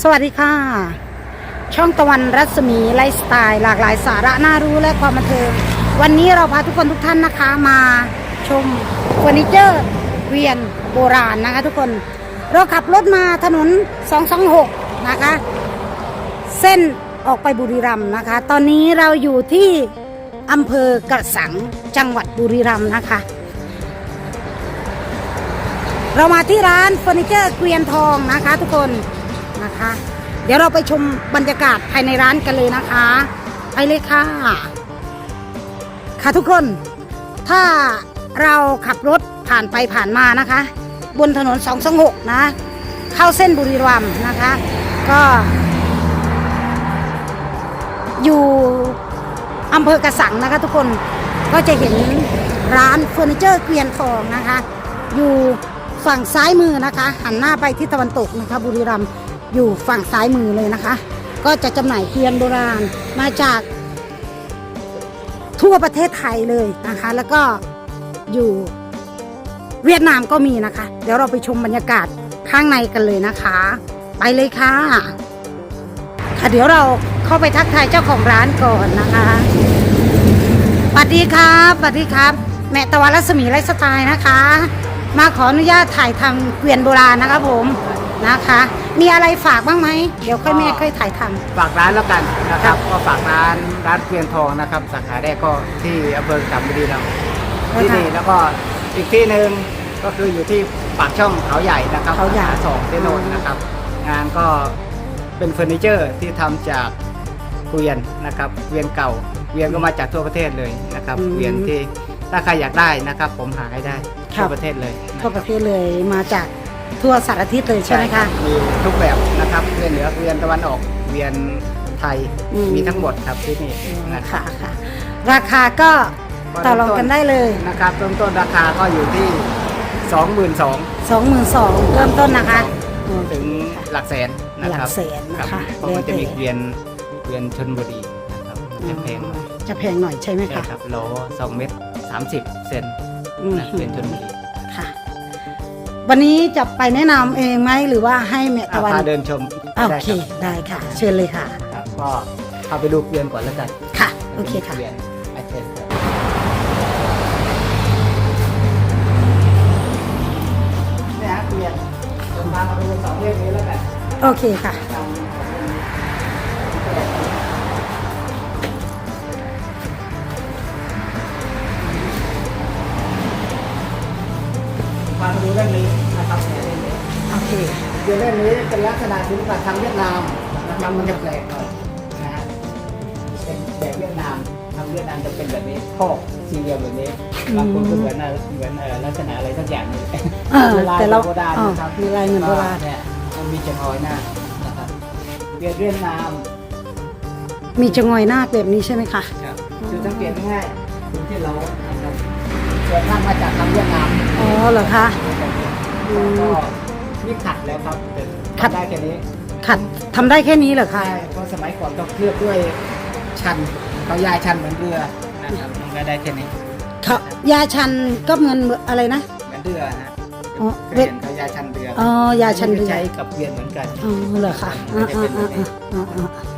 สวัสดีค่ะ ช่องตะวันรัศมีไลฟ์สไตล์หลากหลายสาระน่ารู้และความบันเทิงวันนี้เราพาทุกคนทุกท่านนะคะมาชมเฟอร์นิเจอร์เกวียนโบราณนะคะทุกคนเราขับรถมาถนน 226 นะคะ เส้นออกไปบุรีรัมย์นะคะ ตอนนี้เราอยู่ที่อำเภอกระสังจังหวัดบุรีรัมย์นะคะเรามาที่ร้านเฟอร์นิเจอร์เกวียนทองนะคะทุกคน นะคะ เดี๋ยวเราไปชมบรรยากาศภายในร้านกันเลยนะคะ ไปเลยค่ะ ค่ะทุกคน ถ้าเราขับรถผ่านไปผ่านมานะคะ บนถนน226นะ เข้าเส้นบุรีรัมย์นะคะ ก็ อยู่อำเภอกระสังนะคะ ทุกคนก็จะเห็นร้านเฟอร์นิเจอร์เกวียนทองนะคะ อยู่ฝั่งซ้ายมือนะคะ หันหน้าไปทิศตะวันตกนะคะบุรีรัมย์ อยู่ฝั่งซ้ายมือเลยนะคะ ก็จะจำหน่ายเกวียนโบราณมาจากทั่วประเทศไทยเลยนะคะ แล้วก็อยู่เวียดนามก็มีนะคะ เดี๋ยวเราไปชมบรรยากาศข้างในกันเลยนะคะ ไปเลยค่ะค่ะเดี๋ยวเราเข้าไปทักทายเจ้าของร้านก่อนนะคะสวัสดีครับสวัสดีครับ แม่ตะวันรัศมีไลฟ์สไตล์นะคะ มาขออนุญาตถ่ายทำเกวียนโบราณนะคะผมนะคะ มีอะไรฝากบ้างไหม เดี๋ยวค่อยแม่ค่อยถ่ายทำฝากร้านแล้วกันนะครับ ก็ฝากร้านร้านเกวียนทองนะครับ สาขาแรกก็ที่อำเภอสัมบุรีรัมย์ที่นี่แล้วก็อีกที่หนึ่งก็คืออยู่ที่ปากช่องเขาใหญ่นะครับเขาใหญ่สขสองที่โนนนะครับ งานก็เป็นเฟอร์นิเจอร์ที่ทำจากเกวียนนะครับเกวียนเก่าเกวียนก็มาจากทั่วประเทศเลยนะครับเกวียนที่ถ้าใครอยากได้นะครับ ผมหาให้ได้ทั่วประเทศเลยนะคทั่รัวบประเทศเลยมาจาก ทั่วสารทิศเลยใช่ไหมคะ มีทุกแบบนะครับเวียนเหนือเวียนตะวันออกเวียนไทยอืม มีทั้งหมดครับที่นี่นะครัค่ะบค่ะ ราคาก็ต่อรองกันได้เลย นะครับเริ่มต้นราคาก็อยู่ที่ 22,000 22,000เริ่มต้นนะคะอืมถึงหลักแสนนะครับหลักแสนนะคะรับเพราะมันจะแล้วแต่มีเวียนเวียนชนบุรีนะครับมันจะแพงหน่อยจะแพงหน่อยใช่ไหมใช่คะครับล้อ2เมตร30เซนอืมนะเวียนชนบุรีค่ะ วันนี้จะไปแนะนำเองไหมหรือว่าให้แม่ตะวันพาเดินชมอะโอได้เคครับได้ค่ะ เชิญเลยค่ะครับก็เข้าไปดูเกวียนก่อนแล้วกันค่ะ โอเคค่ะเวียนไอเทนครับเนี่ยฮะเวียนเดินทางมาดูสองเรื่องนี้แล้วกันโอเคค่ะพามาดูเรื่องนี้นะครับโอเคเดี๋ยวเรื่องนี้เป็นลักษณะศิลปะทางเวียดนามนะครับมันจะแปลกหน่อยนะฮะเป็นแบบเวียดนามทางเวียดนามจะเป็นแบบนี้คอกสี่เหลี่ยมแบบนี้บางคนก็เหมือนเหมือนลักษณะอะไรสักอย่างนึงแต่เราโบราณนะครับมีลายเหมือนโบราณเนี่ยมันมีจะงอยหน้านะครับเวียดเวียดนามมีจะงอยหน้าแบบนี้ใช่ไหมคะครับคือสังเกตง่ายๆที่เรา ส่วนมากมาจากทางเวียดนามอ๋อเหรอคะอืมก็นี่ขัดแล้วครับแต่ขัด ได้แค่นี้ขัดทำได้แค่นี้เหรอคะใช่เพราะสมัยก่อนต้องเคลือบด้วยชันเขายายชันเหมือนเรือนะครับมันก็ได้แค่นี้เขายาชันก็เหมือนอะไรนะ เหมือนเรือนะอ๋อเคเวยทเห็นเขายายชันเรืออ๋อยาชันเรือ ใช้กับเวียนเหมือนกัน อ๋อเหรอคะอ่าอ่าอ่าอ่าอ่าโอเค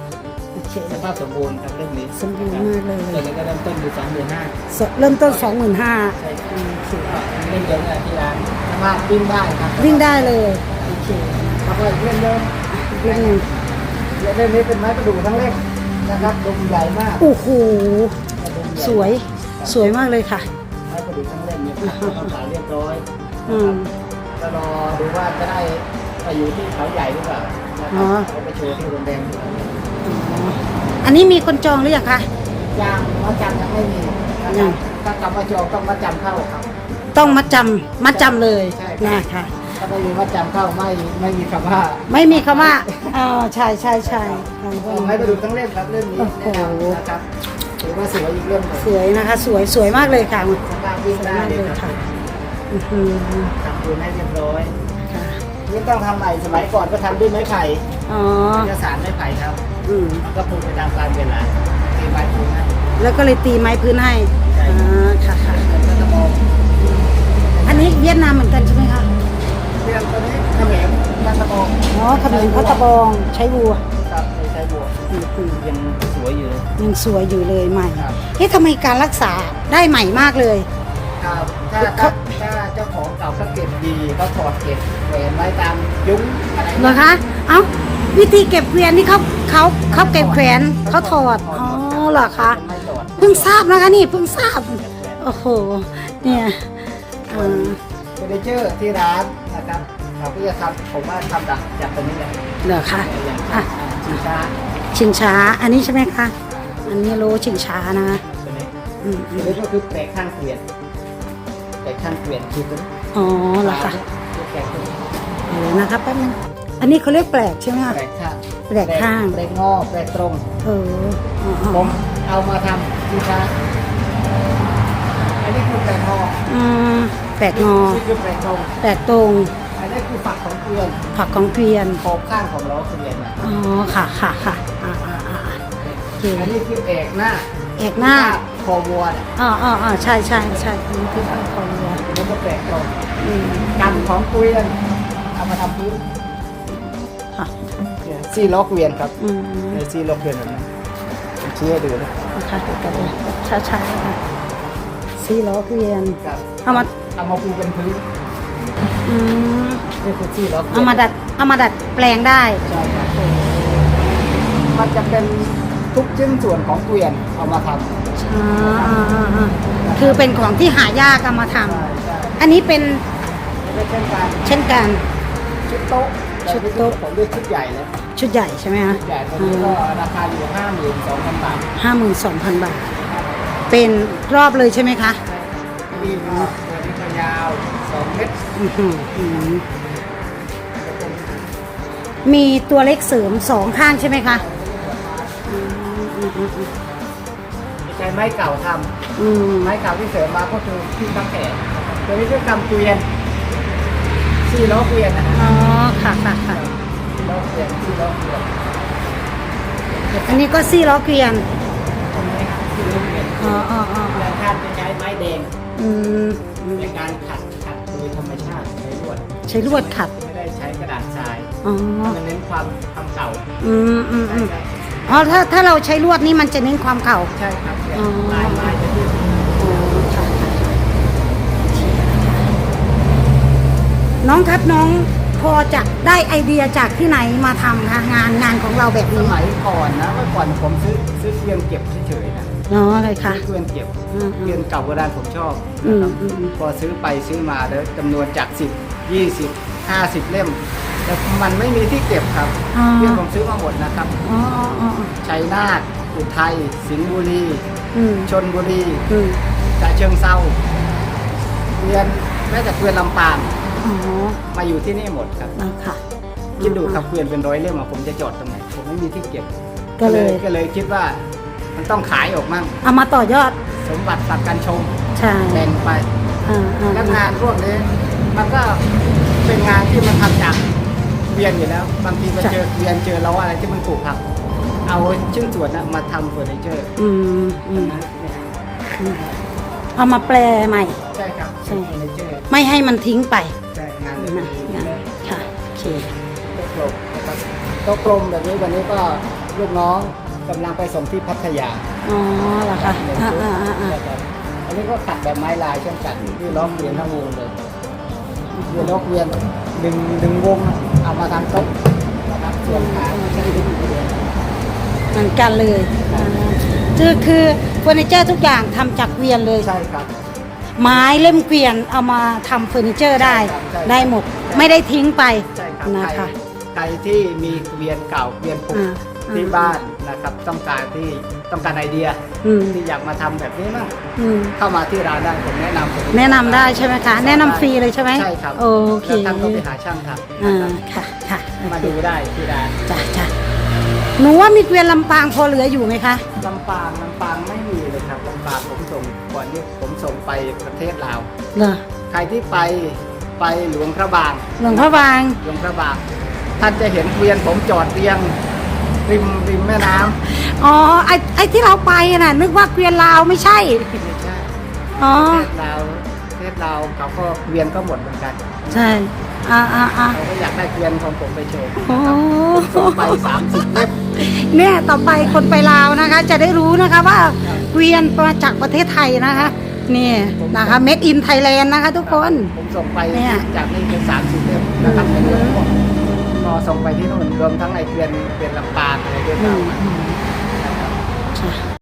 สภาพสมบูรณ์ครับเรื่องนี้สมบูรณ์มากเลย ตัวนี้ก็เริ่มต้นอยู่สองหมื่นห้าสเริ่มต้นสองหมื่นห้าใช่ครับเล่นเยอะเลยที่ร้านสามารถวิ่งได้ครับวิ่งได้เลยโอเคแล้วก็เล่นเริ่มเรื่องหนึงเล่นนี้เป็นไม้ประดู่ทั้งเล่มนะครับดมใหญ่มากโอ้โหดมใหญ่สวยสวยมากเลยค่ะไม้ประดู่ทั้งเล่มเนี่ยครับต้องขายเรียบร้อยอืมก็รอดูว่าจะได้ไปอยู่ที่เขาใหญ่หรือเปล่านะคอ๋รัอบเอาไปโชว์ที่โรงแรม อันนี้มีคนจองหรือยังคะยางมัดจำยังไม่มีนะคยัรับงถ้ากลับมาจองต้องมัดจำเข้าครับ ต้องมัดจำมัดจำเลยใช่นะคะ ถ้าไม่มีมัดจำเข้าไม่ไม่มีคำว่าไม่มีคำว่าอ๋อใช่ใช่ใช่อ๋อเอาให้ไปดูทั้งเล่มครับเล่มนี้โอ้โห แนะนำนะครับถือว่าสวยอีกเล่มหนึ่งสวยนะคะ สวยสวยมากเลยค่ะสภาพวิ่งสวยได้มากเลเลยยครัค่ะบอื้อหือทำปูนให้เรียบร้อยค่ะนี่ต้องทำใหม่สมัยก่อนก็ทำด้วยไม้ไผ่อ๋อจะสารไม้ไผ่ครับ อืมมันก็ปูไปตามกาลเวลาตีไม้ปูนะแล้วก็เลยตีไม้พื้นให้ใช่อ่าค่ะค่ะมันก็จะมองอันนี้เวียดนามเหมือนกันใช่ไหมคะเรื่องตัวนี้เขมรเพัตะบองอ๋อเขมรพัตตะบองใช้วัวครับไม่ใช่บัวอืมอืมยังสวยอยู่เลย ยังสวยอยู่เลยใหม่ครับเอ๊ะทำไมการรักษาได้ใหม่มากเลย ครับถ้าถ้าถ้าเจ้าของเก่าเขาเก็บดีก็ถอดเก็บแหวนไว้ตามยุ้งอะไรเหรอคะ เอ้า วิธีเก็บเกวียนที่เขาเขาเขาเก็บแขวนเขาถอดอ๋อเหรอคะไม่ถอดเพิ่งทราบนะคะนี่เพิ่งทราบโอ้โหเนี่ยเออเฟอร์นิเจอร์ที่ร้านนะครับเราก็จะทำผมว่าทำจากจากตรงนี้แหละเหรอคะอย่างอะชิงช้าชิงช้าอันนี้ใช่ไหมคะอันนี้โลชิงช้านะตัวนี้อืมอืตัวมนี้ก็คือแปลกข้างเกวียนแปลกข้างเกวียนคือตัวนี้อ๋อเหรอคะแปลกข้างเดี๋ยวนะคะแป๊บนึง อันนี้เขาเรียกแปลกใช่ไหมคะแปลกข้างแปลกข้างแปลกงอแปลกตรงเอออ๋ออ๋อผมเอามาทำชิงช้าอันนี้คือแปลกงออืมแปลกงอนี่คือแปลกตรงแปลกตรงอันนี้คือฝักของเกวียนผักของเกวียนขอบข้างของล้อเกวียนนะอ๋อค่ะค่ะค่ะอ่าอ่าอ่าโอเคอันนี้คือเอกหน้าเอกหน้าคอวัวเนี่ยอ๋ออ๋ออ๋อใช่ใช่ใช่อันนี้คือของคอวัวแล้วก็แปลกตรงอืมกันของเกวียนเอามาทำพื้นค่ะเนี่ย ซี่ล้อเกวียนครับอืมในซี่ล้อเกวียนแบบนี้ผมชี้ให้ดูนะนะคะเดี๋ยวกันเลยช้าช้าๆค่ะสี่ล้อเกวียนครับเอามาเอามาปูเป็นพื้นอืมนี่คือซี่ล้อเกวียนเอามาดัดเอามาดัดแปลงได้ ใช่ครับมันจะเป็นทุกชิ้นส่วนของเกวียนเอามาทำอ่าอ่าอ่าอ่าคือเป็นของที่หายากเอามาทใช่ใช่ำอันนี้เป็นไม่เช่นกันเช่นกัน ชุดโต๊ะ ชุดโต๊ะผมเรียกชุดใหญ่แล้วชุดใหญ่ใช่ไหมคะชุดใหญ่ตอนนี้ก็ราคาอยู่ห้าหมื่นสองพันบาทห้าหมื่นสองพันบาท เป็นรอบเลยใช่ไหมคะนี่ก็ตัวนี้ก็ยาวสองเมตรอื้อหืออืมมีตัวเล็กเสริมสองข้างใช่ไหมคะอืมอืมอืมอืมใช้ไม้เก่าทอืมำไม้เก่าที่เสริมมาก็คือที่ตั้งแก่ตัวนี้คือกำเกวียน ซี่ล้อเกวียนนะฮะอ๋อค่ะค่ะค่ะซี่ล้อเกวียนซี่ล้อเกวียนอันนี้ก็ซี่ล้อเกวียนตรงนี้ครับซี่ล้อเกวียนอ๋ออ๋ออ๋อแต่ท่านจะใช้ไม้แดงอืมอืมในการขัดขัดโดยธรรมชาติใช้ลวดใช้ลวดขัดไม่ได้ใช้กระดาษทรายอ๋อมันเน้นความความเก่าอืมอืมอืมอ๋อถ้าถ้าเราใช้ลวดนี่มันจะเน้นความเก่าใช่ครับเนี่ยอ๋อลายไม้จะยืด น้องครับน้องพอจะได้ไอเดียจากที่ไหนมาทำคะงานงานของเราแบบสนี้มัยก่อนนะเมื่อก่อนผมซื้อซื้อเกวียนเก็บเฉยๆนะเนาะเลยค่ะ ซื้อเกวียนเก็บอืมอืเกวียมนเก่าโบราณผมชอบอืมนะครับอืมอืมพอซื้อไปซื้อมาแล้วจำนวนจาก 10 20 50 เล่มแต่มันไม่มีที่เก็บครับอ๋อเกวียนผมซื้อมาหมดนะครับอ๋ออ๋ออ๋อชัยนาทอุทัยสิงห์บุรี อืมชนบุรีอืมฉะเชิงเซาเกวียนแม้แต่เกวียนลำปางอ๋อ มาอยู่ที่นี่หมดครับแล้วค่ะคิดดูครับเกวียนเป็นร้อยเล่มอะผมจะจอดตรงไหนผมไม่มีที่เก็บก็เลยก็เลยคิดว่ามันต้องขายออกมั่งเอามาต่อยอด สมบัติสักการชมใช่แบ่งไปอ่าอ่าแล้วงานพวกนี้มันก็เป็นงานที่มันทำจากเกวียนอยู่แล้ว บางทีไปเจอเกวียนเจอล้ออะไรที่มันถูกหักเอาชิ้นส่วนนั้นมาทำเฟอร์นิเจอร์อืมอืมนะเนี่ยอืมเอามาแปลใหม่ ใช่ครับใช่เฟอร์นิเจอร์ไม่ให้มันทิ้งไป ใช่งานนะแบบนะนี้เลยค่ะโอเคโต๊ะกลมนะครับโต๊ะกลมแบบนี้วันนี้ก็ลูกน้องกำลังไปส่งที่พัทยาอ๋อเหรอคะหนึ่งอ่าชุดอ่าอ่าอ่านะครับอันนี้ก็ขัดแบบไม้ลายเช่นกันที่ล้อเกวียนทั้งวงเลยเกวียนล้อเกวียนดึงดึงวงเอามาทำโต๊ะนะครับส่วนขาก็จะดึงเกวียน เหมือนกันเลยอ่าคือคือเฟอร์นิเจอร์ทุกอย่างทำจากเกวียนเลย ใช่ครับ ไม้เล่มเกวียนเอามาทำเฟอร์นิเจอร์ได้ใช่ครับใช่ได้หมด ไม่ได้ทิ้งไปใช่ครับนะใครคะ ใครที่มีเกวียนเก่าเกวียนผุอ่าที่อ่าบ้านนะครับ ต้องการที่ต้องการไอเดียอืมที่อยากมาทำแบบนี้มั่งอืมเข้ามาที่ร้านได้ผมแนะนำผมแนะนำได้ใช่ไหมคะ แนะนำฟรีเลยใช่ไหมใช่ครับโอเคแล้วท่านก็ไปหาช่างทำอ่านะครับค่ะค่ะโอมาเคดูได้ที่ร้านจ้ะจ้ะหนูว่ามีเกวียนลำปางพอเหลืออยู่ไหมคะ ลำปางลำปางไม่มีเลยครับลำปางผมส่งก่อนนี้ผม ส่งไปประเทศลาว เหรอใครที่ไปไปหลวงพระบาง หลวงพระบาง หลวงพระบางท่านจะเห็นเกวียนผมจอดเรียงริมริมแม่น้ำอ๋อไอไอที่เราไปน่ะ นึกว่าเกวียนลาวไม่ใช่ไม่ใช่อ๋อ ประเทศลาวประเทศลาวเขาก็เกวียนก็หมดเหมือนกันใช่อ่าอ่าอ่า เขาก็อยากได้เกวียนของผมไปโชว์โอ้ส่งไปสามสิบเล่มเนี่ยต่อไปคนไปลาวนะคะ จะได้รู้นะคะว่าเกวียนมาจากประเทศไทยนะคะ นี่นะคะ made in Thailand นะคะ ทุกคนผมส่งไปเนี่ยจากนี่เป็นสามสิบเล่มนะครับเป็นเรื่องพวกก็ส่งไปที่นู่นรวมทั้งไอเกวียนเกวียนลำปางอะไรด้วยอืกันมอืมนะครับค่ะ